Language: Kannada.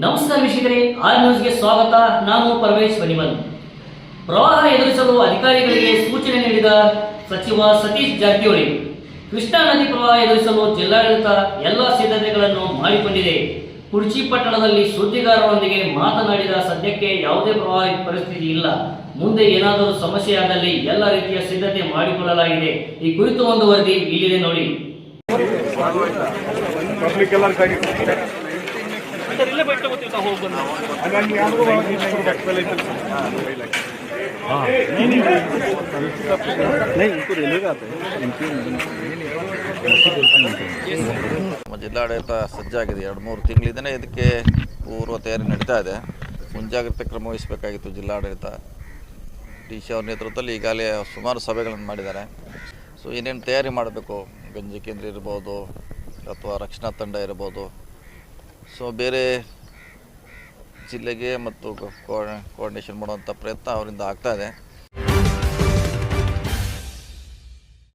ನಮಸ್ಕಾರ ವೀಕ್ಷಕರೇ ಆರ್ ನ್ಯೂಸ್ಗೆ ಸ್ವಾಗತ. ನಾನು ಪರಮೇಶ್ ವನಿಮನ್ ಪ್ರವಾಹ ಎದುರಿಸಲು ಅಧಿಕಾರಿಗಳಿಗೆ ಸೂಚನೆ ನೀಡಿದ ಸಚಿವ ಸತೀಶ್ ಜಾರಕಿಹೊಳಿ, ಕೃಷ್ಣಾ ನದಿ ಪ್ರವಾಹ ಎದುರಿಸಲು ಜಿಲ್ಲಾಡಳಿತ ಎಲ್ಲ ಸಿದ್ಧತೆಗಳನ್ನು ಮಾಡಿಕೊಂಡಿದೆ. ಕುರ್ಚಿ ಪಟ್ಟಣದಲ್ಲಿ ಸುದ್ದಿಗಾರರೊಂದಿಗೆ ಮಾತನಾಡಿದ ಸದ್ಯಕ್ಕೆ ಯಾವುದೇ ಪ್ರವಾಹ ಪರಿಸ್ಥಿತಿ ಇಲ್ಲ. ಮುಂದೆ ಏನಾದರೂ ಸಮಸ್ಯೆಯಾದಲ್ಲಿ ಎಲ್ಲ ರೀತಿಯ ಸಿದ್ಧತೆ ಮಾಡಿಕೊಳ್ಳಲಾಗಿದೆ. ಈ ಕುರಿತು ಒಂದು ವರದಿ ಇಲ್ಲಿದೆ ನೋಡಿ. ನಮ್ಮ ಜಿಲ್ಲಾಡಳಿತ ಸಜ್ಜಾಗಿದೆ. ಎರಡು ಮೂರು ತಿಂಗಳಿಂದ ಇದಕ್ಕೆ ಪೂರ್ವ ತಯಾರಿ ನಡೀತಾ ಇದೆ. ಮುಂಜಾಗ್ರತೆ ಕ್ರಮ ವಹಿಸಬೇಕಾಗಿತ್ತು ಜಿಲ್ಲಾಡಳಿತ. ಡಿ ಸಿ ಅವ್ರ ನೇತೃತ್ವದಲ್ಲಿ ಈಗಾಗಲೇ ಸುಮಾರು ಸಭೆಗಳನ್ನು ಮಾಡಿದ್ದಾರೆ. ಸೊ ಏನೇನು ತಯಾರಿ ಮಾಡಬೇಕು? ಗಂಜಿ ಕೇಂದ್ರ ಇರ್ಬೋದು ಅಥವಾ ರಕ್ಷಣಾ ತಂಡ ಇರ್ಬೋದು ಸೊ ಬೇರೆ ಜಿಲ್ಲೆಗೆ ಮತ್ತು ಕೋಆರ್ಡಿನೇಷನ್ ಮಾಡುವಂಥ ಪ್ರಯತ್ನ ಅವರಿಂದ ಆಗ್ತಾ ಇದೆ.